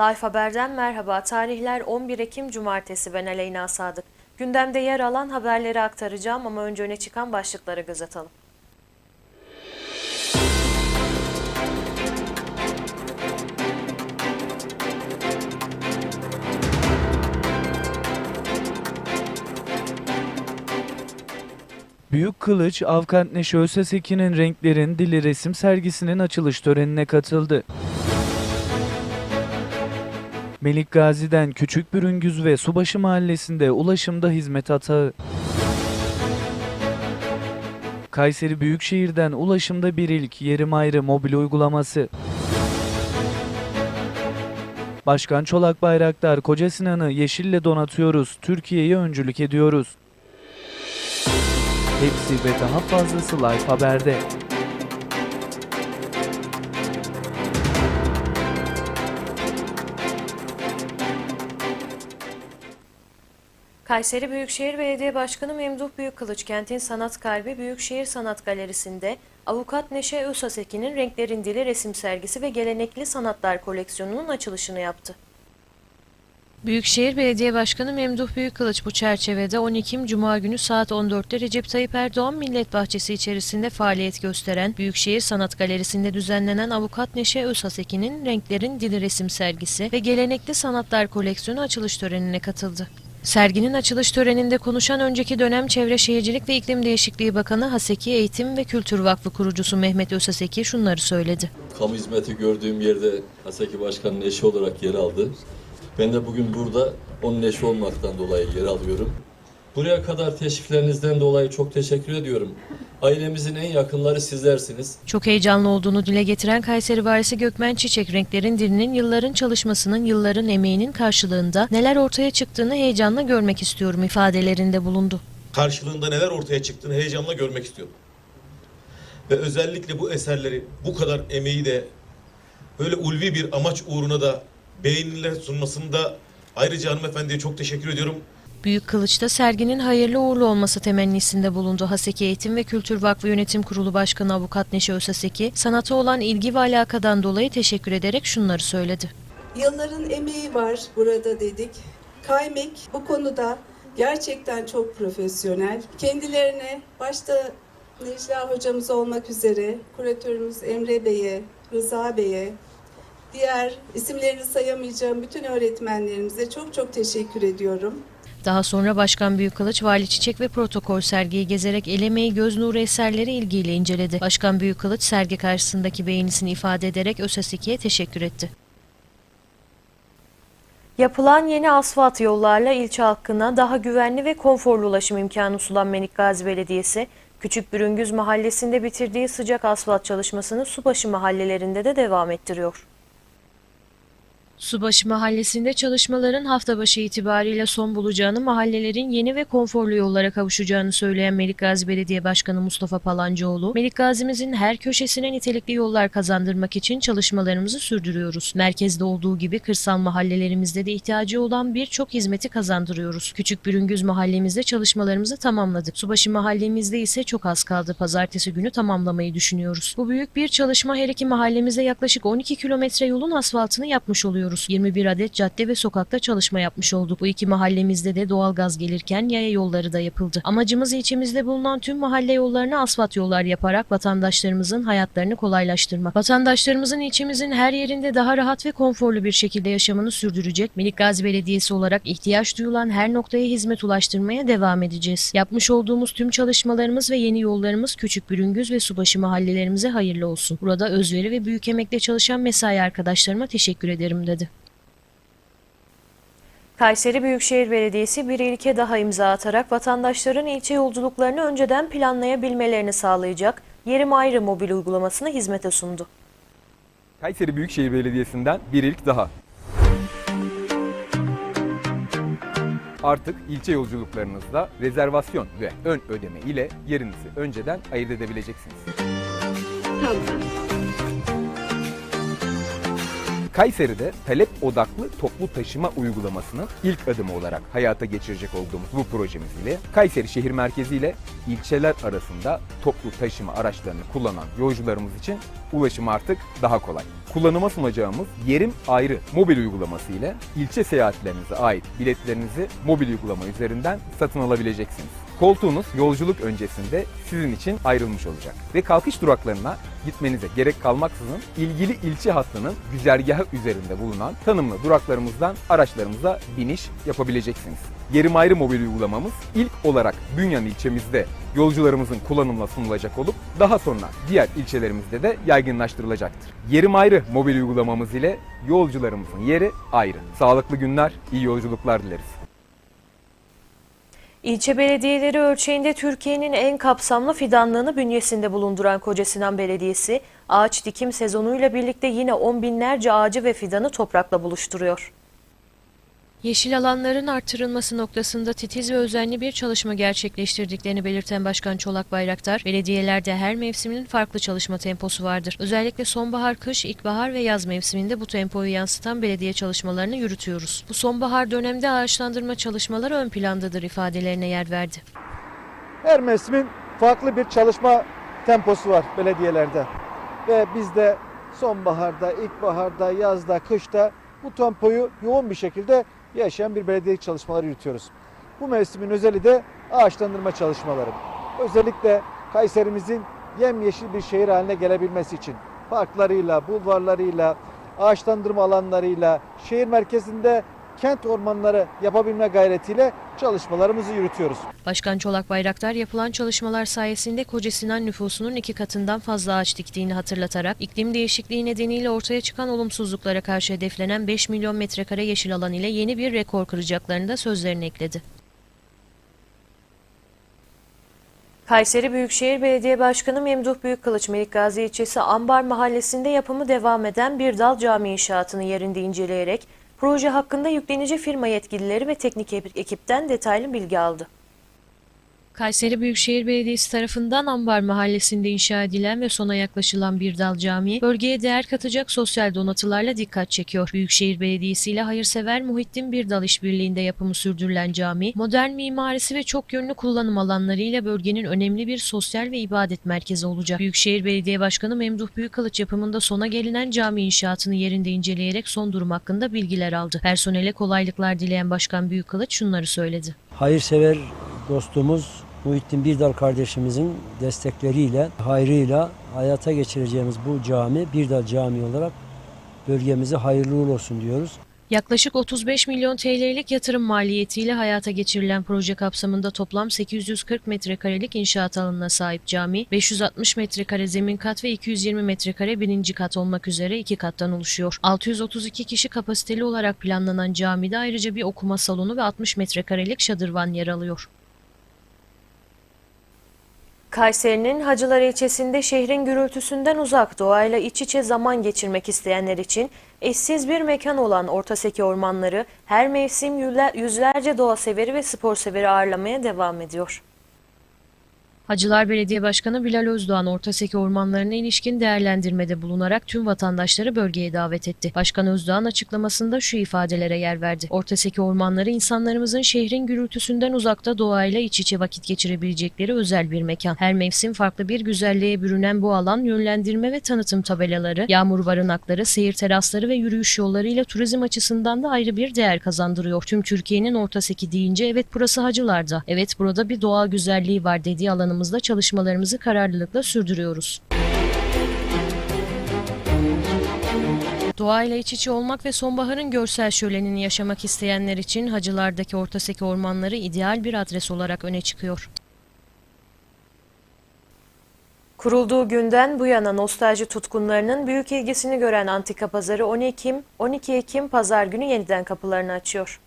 Life Haber'den merhaba. Tarihler 11 Ekim Cumartesi ben Aleyna Sadık. Gündemde yer alan haberleri aktaracağım ama önce öne çıkan başlıklara göz atalım. Büyük Kılıç, Avkant Neşe Öseseki'nin Renklerin Dili resim sergisinin açılış törenine katıldı. Melik Gazi'den Küçük Bürüngüz ve Subaşı Mahallesi'nde ulaşımda hizmet atağı. Kayseri Büyükşehir'den ulaşımda bir ilk yerim ayrı mobil uygulaması. Başkan Çolak Bayraktar, Koca Sinan'ı yeşille donatıyoruz, Türkiye'ye öncülük ediyoruz. Hepsi ve daha fazlası Life Haber'de. Kayseri Büyükşehir Belediye Başkanı Memduh Büyükkılıç kentin sanat kalbi Büyükşehir Sanat Galerisi'nde Avukat Neşe Ösaseki'nin Renklerin Dili resim sergisi ve gelenekli sanatlar koleksiyonunun açılışını yaptı. Büyükşehir Belediye Başkanı Memduh Büyükkılıç bu çerçevede 10 Ekim Cuma günü saat 14'te Recep Tayyip Erdoğan Millet Bahçesi içerisinde faaliyet gösteren Büyükşehir Sanat Galerisi'nde düzenlenen Avukat Neşe Ösaseki'nin Renklerin Dili resim sergisi ve gelenekli sanatlar koleksiyonu açılış törenine katıldı. Serginin açılış töreninde konuşan önceki dönem Çevre Şehircilik ve İklim Değişikliği Bakanı Haseki Eğitim ve Kültür Vakfı kurucusu Mehmet Ösaseki şunları söyledi. kamu hizmeti gördüğüm yerde Haseki Başkan'ın eşi olarak yer aldı. Ben de bugün burada onun eşi olmaktan dolayı yer alıyorum. Buraya kadar teşriflerinizden dolayı çok teşekkür ediyorum. Ailemizin en yakınları sizlersiniz. Çok heyecanlı olduğunu dile getiren Kayseri Valisi Gökmen Çiçek renklerin dilinin yılların çalışmasının, yılların emeğinin karşılığında neler ortaya çıktığını heyecanla görmek istiyorum ifadelerinde bulundu. karşılığında neler ortaya çıktığını heyecanla görmek istiyorum. Ve özellikle bu eserleri bu kadar emeği de böyle ulvi bir amaç uğruna da beğeniler sunmasını da ayrıca hanımefendiye çok teşekkür ediyorum. Büyük Kılıç'ta serginin hayırlı uğurlu olması temennisinde bulundu. Haseki Eğitim ve Kültür Vakfı Yönetim Kurulu Başkanı Avukat Neşe Ösaseki, sanata olan ilgi ve alakadan dolayı teşekkür ederek şunları söyledi. Yılların emeği var burada dedik. Kaymek bu konuda gerçekten çok profesyonel. Kendilerine başta Necla hocamız olmak üzere kuratörümüz Emre Bey'e, Rıza Bey'e, diğer isimlerini sayamayacağım bütün öğretmenlerimize çok çok teşekkür ediyorum. Daha sonra Başkan Büyükkılıç, Vali Çiçek ve protokol sergiyi gezerek el emeği göz nuru eserleri ilgiyle inceledi. Başkan Büyükkılıç sergi karşısındaki beğenisini ifade ederek Ösaseki'ye teşekkür etti. Yapılan yeni asfalt yollarla ilçe halkına daha güvenli ve konforlu ulaşım imkanı sunan Melik Gazi Belediyesi, Küçük Bürüngüz Mahallesi'nde bitirdiği sıcak asfalt çalışmasını Subaşı mahallelerinde de devam ettiriyor. Subaşı Mahallesi'nde çalışmaların hafta başı itibariyle son bulacağını, mahallelerin yeni ve konforlu yollara kavuşacağını söyleyen Melik Gazi Belediye Başkanı Mustafa Palancıoğlu, Melik Gazi'mizin her köşesine nitelikli yollar kazandırmak için çalışmalarımızı sürdürüyoruz. Merkezde olduğu gibi kırsal mahallelerimizde de ihtiyacı olan birçok hizmeti kazandırıyoruz. Küçük Bürüngüz mahallemizde çalışmalarımızı tamamladık. Subaşı mahallemizde ise çok az kaldı. Pazartesi günü tamamlamayı düşünüyoruz. Bu büyük bir çalışma her iki mahallemize yaklaşık 12 kilometre yolun asfaltını yapmış oluyoruz. 21 adet cadde ve sokakta çalışma yapmış olduk. Bu iki mahallemizde de doğalgaz gelirken yaya yolları da yapıldı. Amacımız ilçemizde bulunan tüm mahalle yollarına asfalt yollar yaparak vatandaşlarımızın hayatlarını kolaylaştırmak. Vatandaşlarımızın ilçemizin her yerinde daha rahat ve konforlu bir şekilde yaşamını sürdürecek Melik Gazi Belediyesi olarak ihtiyaç duyulan her noktaya hizmet ulaştırmaya devam edeceğiz. Yapmış olduğumuz tüm çalışmalarımız ve yeni yollarımız Küçük Bürüngüz ve Subaşı mahallelerimize hayırlı olsun. Burada özveri ve büyük emekle çalışan mesai arkadaşlarıma teşekkür ederim dedi. Kayseri Büyükşehir Belediyesi bir ilke daha imza atarak vatandaşların ilçe yolculuklarını önceden planlayabilmelerini sağlayacak Yerim Ayrı mobil uygulamasını hizmete sundu. Kayseri Büyükşehir Belediyesi'nden bir ilk daha. Artık ilçe yolculuklarınızda rezervasyon ve ön ödeme ile yerinizi önceden ayırt edebileceksiniz. Kayseri'de talep odaklı toplu taşıma uygulamasının ilk adımı olarak hayata geçirecek olduğumuz bu projemiz ile Kayseri şehir merkezi ile ilçeler arasında toplu taşıma araçlarını kullanan yolcularımız için ulaşım artık daha kolay. Kullanıma sunacağımız Yerim Ayrı mobil uygulaması ile ilçe seyahatlerinize ait biletlerinizi mobil uygulama üzerinden satın alabileceksiniz. Koltuğunuz yolculuk öncesinde sizin için ayrılmış olacak ve kalkış duraklarına gitmenize gerek kalmaksızın ilgili ilçe hattının güzergahı üzerinde bulunan tanımlı duraklarımızdan araçlarımıza biniş yapabileceksiniz. Yerim ayrı mobil uygulamamız ilk olarak Bünyan ilçemizde yolcularımızın kullanımına sunulacak olup daha sonra diğer ilçelerimizde de yaygınlaştırılacaktır. Yerim ayrı mobil uygulamamız ile yolcularımızın yeri ayrı. Sağlıklı günler, iyi yolculuklar dileriz. İlçe belediyeleri ölçeğinde Türkiye'nin en kapsamlı fidanlığını bünyesinde bulunduran Kocasinan Belediyesi, ağaç dikim sezonuyla birlikte yine on binlerce ağacı ve fidanı toprakla buluşturuyor. Yeşil alanların artırılması noktasında titiz ve özenli bir çalışma gerçekleştirdiklerini belirten Başkan Çolak Bayraktar, belediyelerde her mevsimin farklı çalışma temposu vardır. Özellikle sonbahar, kış, ilkbahar ve yaz mevsiminde bu tempoyu yansıtan belediye çalışmalarını yürütüyoruz. Bu sonbahar dönemde ağaçlandırma çalışmaları ön plandadır ifadelerine yer verdi. Her mevsimin farklı bir çalışma temposu var belediyelerde. Ve biz de sonbaharda, ilkbaharda, yazda, kışta bu tempoyu yoğun bir şekilde yaşayan bir belediye çalışmaları yürütüyoruz. Bu mevsimin özeli de ağaçlandırma çalışmaları. Özellikle Kayserimizin yemyeşil bir şehir haline gelebilmesi için parklarıyla, bulvarlarıyla, ağaçlandırma alanlarıyla, şehir merkezinde kent ormanları yapabilme gayretiyle çalışmalarımızı yürütüyoruz. Başkan Çolak Bayraktar yapılan çalışmalar sayesinde Kocasinan nüfusunun iki katından fazla ağaç diktiğini hatırlatarak iklim değişikliği nedeniyle ortaya çıkan olumsuzluklara karşı hedeflenen 5 milyon metrekare yeşil alan ile yeni bir rekor kıracaklarını da sözlerine ekledi. Kayseri Büyükşehir Belediye Başkanı Memduh Büyükkılıç Melik Gazi ilçesi Ambar Mahallesi'nde yapımı devam eden bir dal cami inşaatını yerinde inceleyerek proje hakkında yüklenici firma yetkilileri ve teknik ekipten detaylı bilgi aldı. Kayseri Büyükşehir Belediyesi tarafından Ambar Mahallesi'nde inşa edilen ve sona yaklaşılan bir dal cami, bölgeye değer katacak sosyal donatılarla dikkat çekiyor. Büyükşehir Belediyesi ile hayırsever Muhittin Birdal işbirliğinde yapımı sürdürülen cami, modern mimarisi ve çok yönlü kullanım alanlarıyla bölgenin önemli bir sosyal ve ibadet merkezi olacak. Büyükşehir Belediye Başkanı Memduh Büyükkılıç yapımında sona gelinen cami inşaatını yerinde inceleyerek son durum hakkında bilgiler aldı. Personele kolaylıklar dileyen Başkan Büyükkılıç şunları söyledi. hayırsever dostumuz Muhittin Birdal kardeşimizin destekleriyle, hayrıyla hayata geçireceğimiz bu cami Birdal Camii olarak bölgemize hayırlı uğurlu olsun diyoruz. Yaklaşık 35 milyon TL'lik yatırım maliyetiyle hayata geçirilen proje kapsamında toplam 840 metrekarelik inşaat alanına sahip cami, 560 metrekare zemin kat ve 220 metrekare birinci kat olmak üzere iki kattan oluşuyor. 632 kişi kapasiteli olarak planlanan camide ayrıca bir okuma salonu ve 60 metrekarelik şadırvan yer alıyor. Kayseri'nin Hacılar ilçesinde şehrin gürültüsünden uzak doğayla iç içe zaman geçirmek isteyenler için eşsiz bir mekan olan Ortaseki Ormanları her mevsim yüzler- yüzlerce doğa severi ve spor severi ağırlamaya devam ediyor. Hacılar Belediye Başkanı Bilal Özdoğan Ortaseki ormanlarına ilişkin değerlendirmede bulunarak tüm vatandaşları bölgeye davet etti. Başkan Özdoğan açıklamasında şu ifadelere yer verdi. Ortaseki ormanları insanlarımızın şehrin gürültüsünden uzakta doğayla iç içe vakit geçirebilecekleri özel bir mekan. Her mevsim farklı bir güzelliğe bürünen bu alan yönlendirme ve tanıtım tabelaları, yağmur barınakları, seyir terasları ve yürüyüş yollarıyla turizm açısından da ayrı bir değer kazandırıyor. Tüm Türkiye'nin Ortaseki deyince evet burası Hacılar'da. Evet burada bir doğal güzelliği var dediği alanımızda çalışmalarımızı kararlılıkla sürdürüyoruz. Doğayla iç içe olmak ve sonbaharın görsel şölenini yaşamak isteyenler için Hacılar'daki Ortaseki ormanları ideal bir adres olarak öne çıkıyor. Kurulduğu günden bu yana nostalji tutkunlarının büyük ilgisini gören Antika Pazarı 12 Ekim, 12 Ekim Pazar günü yeniden kapılarını açıyor.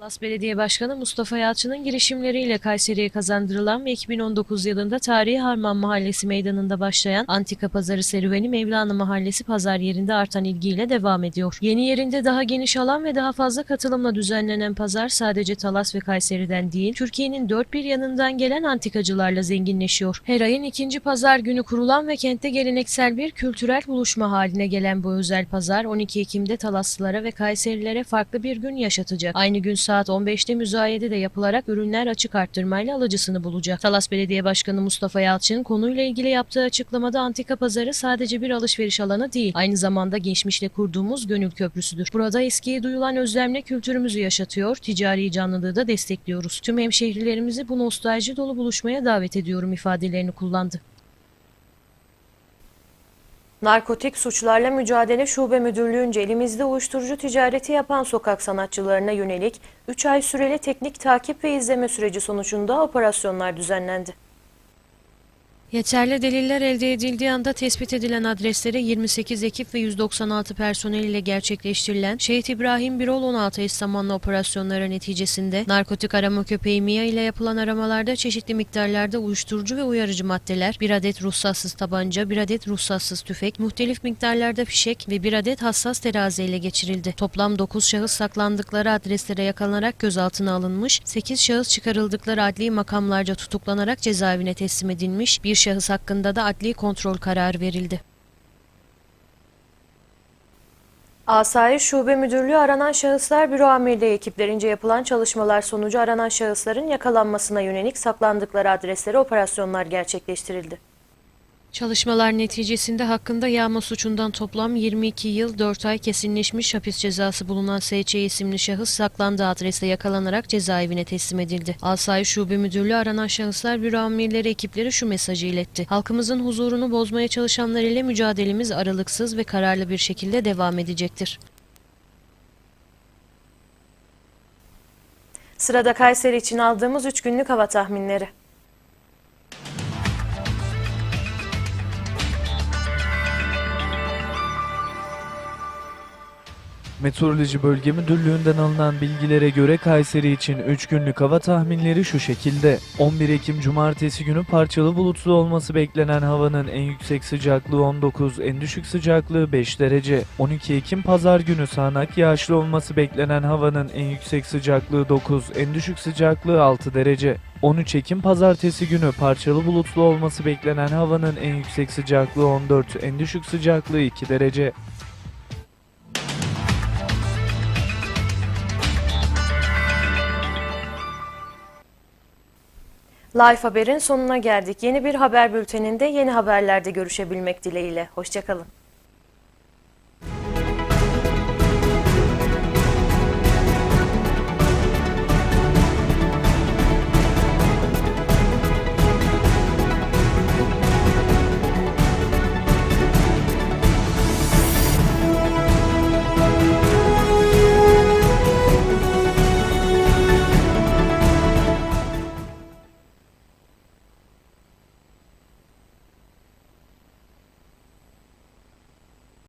Talas Belediye Başkanı Mustafa Yalçın'ın girişimleriyle Kayseri'ye kazandırılan ve 2019 yılında Tarihi Harman Mahallesi meydanında başlayan Antika Pazarı serüveni Mevlana Mahallesi pazar yerinde artan ilgiyle devam ediyor. Yeni yerinde daha geniş alan ve daha fazla katılımla düzenlenen pazar sadece Talas ve Kayseri'den değil, Türkiye'nin dört bir yanından gelen antikacılarla zenginleşiyor. Her ayın ikinci pazar günü kurulan ve kentte geleneksel bir kültürel buluşma haline gelen bu özel pazar 12 Ekim'de Talaslılara ve Kayserililere farklı bir gün yaşatacak. Aynı gün saat 15'te müzayede de yapılarak ürünler açık arttırmayla alıcısını bulacak. Talas Belediye Başkanı Mustafa Yalçın konuyla ilgili yaptığı açıklamada antika pazarı sadece bir alışveriş alanı değil, aynı zamanda geçmişle kurduğumuz gönül köprüsüdür. Burada eskiye duyulan özlemle kültürümüzü yaşatıyor, ticari canlılığı da destekliyoruz. Tüm hemşehrilerimizi bu nostalji dolu buluşmaya davet ediyorum ifadelerini kullandı. Narkotik Suçlarla Mücadele Şube Müdürlüğü'nce elimizde uyuşturucu ticareti yapan sokak sanatçılarına yönelik 3 ay süreli teknik takip ve izleme süreci sonucunda operasyonlar düzenlendi. Yeterli deliller elde edildiği anda tespit edilen adreslere 28 ekip ve 196 personel ile gerçekleştirilen Şehit İbrahim Birol 16 eş zamanlı operasyonları neticesinde narkotik arama köpeği MIA ile yapılan aramalarda çeşitli miktarlarda uyuşturucu ve uyarıcı maddeler, bir adet ruhsatsız tabanca, bir adet ruhsatsız tüfek, muhtelif miktarlarda fişek ve bir adet hassas terazi ele geçirildi. Toplam 9 şahıs saklandıkları adreslere yakalanarak gözaltına alınmış, 8 şahıs çıkarıldıkları adli makamlarca tutuklanarak cezaevine teslim edilmiş, bir şahıs hakkında da adli kontrol kararı verildi. Asayiş Şube Müdürlüğü aranan şahıslar büro amirliği ekiplerince yapılan çalışmalar sonucu aranan şahısların yakalanmasına yönelik saklandıkları adreslere operasyonlar gerçekleştirildi. Çalışmalar neticesinde hakkında yağma suçundan toplam 22 yıl 4 ay kesinleşmiş hapis cezası bulunan S.Ç. isimli şahıs saklandığı adreste yakalanarak cezaevine teslim edildi. Asayiş Şube Müdürlüğü aranan şahıslar büro amirleri ekipleri şu mesajı iletti. Halkımızın huzurunu bozmaya çalışanlar ile mücadelemiz aralıksız ve kararlı bir şekilde devam edecektir. Sırada Kayseri için aldığımız 3 günlük hava tahminleri. Meteoroloji Bölge Müdürlüğü'nden alınan bilgilere göre Kayseri için 3 günlük hava tahminleri şu şekilde. 11 Ekim Cumartesi günü parçalı bulutlu olması beklenen havanın en yüksek sıcaklığı 19, en düşük sıcaklığı 5 derece. 12 Ekim Pazar günü sağanak yağışlı olması beklenen havanın en yüksek sıcaklığı 9, en düşük sıcaklığı 6 derece. 13 Ekim Pazartesi günü parçalı bulutlu olması beklenen havanın en yüksek sıcaklığı 14, en düşük sıcaklığı 2 derece. Life Haber'in sonuna geldik. Yeni bir haber bülteninde yeni haberlerde görüşebilmek dileğiyle. Hoşçakalın.